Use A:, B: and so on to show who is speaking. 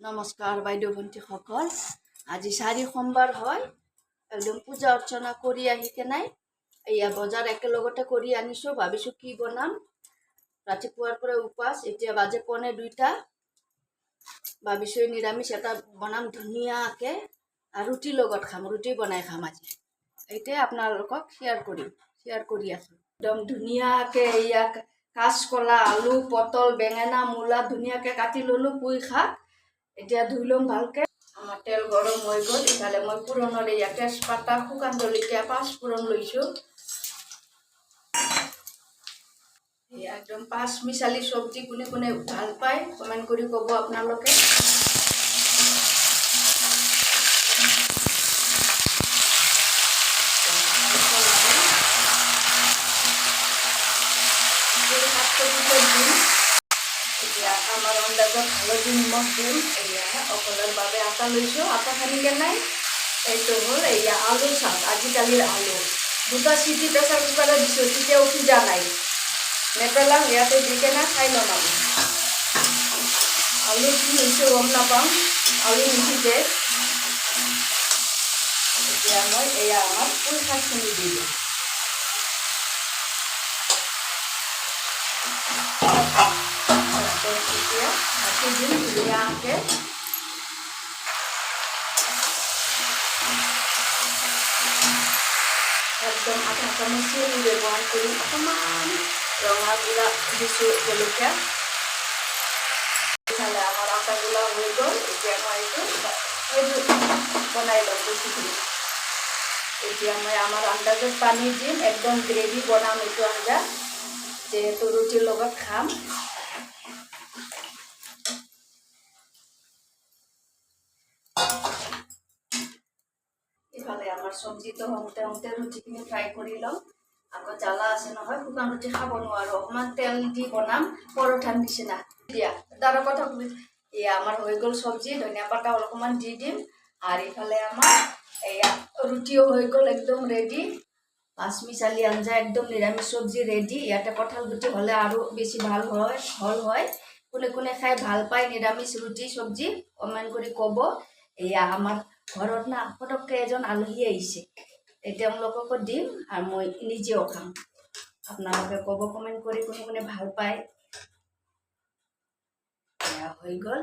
A: নমস্কাৰ বাইদেউ ভণ্টিসকল আজি চাৰি সোমবাৰ হয়। একদম পূজা অৰ্চনা কৰি আহি কেনে এয়া বজাৰ একেলগতে কৰি আনিছোঁ। ভাবিছোঁ কি বনাম। ৰাতিপুৱাৰ পৰা উপাস, এতিয়া বাজে পনে দুইটা। ভাবিছোঁ নিৰামিষ এটা বনাম ধুনীয়াকৈ আৰু ৰুটিৰ লগত খাম। ৰুটি বনাই খাম আজি। এইটোৱে আপোনালোকক শ্বেয়াৰ কৰিম। শ্বেয়াৰ কৰি আছোঁ। একদম ধুনীয়াকৈ এয়া কাঁচকলা, আলু, পটল, বেঙেনা, মূলা ধুনীয়াকৈ কাটি ল'লোঁ, পুই শাক। এতিয়া ধুই ল'ম ভালকৈ। আমাৰ তেল গৰম হৈ গ'ল, ইফালে মই পুৰণত এয়া তেজপাতা শুকান জলকীয়া পাঁচ পুৰণ লৈছোঁ। একদম পাঁচ মিছালি চব্জি কোনে কোনে ভালো পায় কমেণ্ট কৰি ক'ব আপোনালোকে। এই শাক আমাৰ আন্দাজত হালধি নিমখ দিম এয়া অকলৰ বাবে আটা লৈছোঁ আটা সানি কেনে এইটো হ'ল এয়া আলু শাক আজিকালিৰ আলু দুটা চিটি প্ৰেছাৰ কুকাৰত দিছোঁ তেতিয়াও সিজা নাই নেপেলাম ইয়াতে দি কেনে খাই ল'ম আমি আলু কি হৈছে গম নাপাওঁ আলু নিসিজে এতিয়া মই এয়া আমাৰ ফুল শাকখিনি দি দিম তাৰপিছত এতিয়া ঢাকি দিম ধুনীয়াকৈ একদম আধা চামুচ চেনি ব্যৱহাৰ কৰি অকণমান ৰঙা গুড়া দিছোঁ জলকীয়া ইফালে আমাৰ আটা গুড়া হৈ গ'ল এতিয়া মই এইটো এইটো বনাই লওঁ বস্তুখিনি এতিয়া মই আমাৰ আন্দাজত পানী দিম একদম গ্ৰেভি বনাম এইটো আঞ্জা যিহেতু ৰুটিৰ লগত খাম। ইফালে আমাৰ চব্জিটো হওঁতে হওঁতে ৰুটিখিনি ফ্ৰাই কৰি ল'ম আকৌ জ্বালা আছে নহয়, শুকান ৰুটি খাব নোৱাৰোঁ। অকণমান তেল দি বনাম, পৰঠাৰ নিচিনা। দিয়া, তাৰ কথা এয়া আমাৰ হৈ গ'ল চব্জি, ধনিয়া পাতা অলপমান দি দিম। আৰু ইফালে আমাৰ এয়া ৰুটিও হৈ গ'ল একদম ৰেডি পাঁচমিচালি আঞ্জা একদম নিৰামিষ চব্জি ৰেডি ইয়াতে কঁঠাল গুটি হ'লে আৰু বেছি ভালো হয় হ'ল হয়। কোনে কোনে খাই ভালো পায় নিৰামিষ ৰুটি, চব্জি, কমেণ্ট কৰি ক'ব। এয়া আমাৰ ঘৰত না পটককৈ এজন আলহী আহিছে। তেওঁলোককো দিম আৰু মই নিজেও খাম। আপোনালোকে ক'ব কমেণ্ট কৰি কোনে কোনে ভালো পায়। হৈ গ'ল।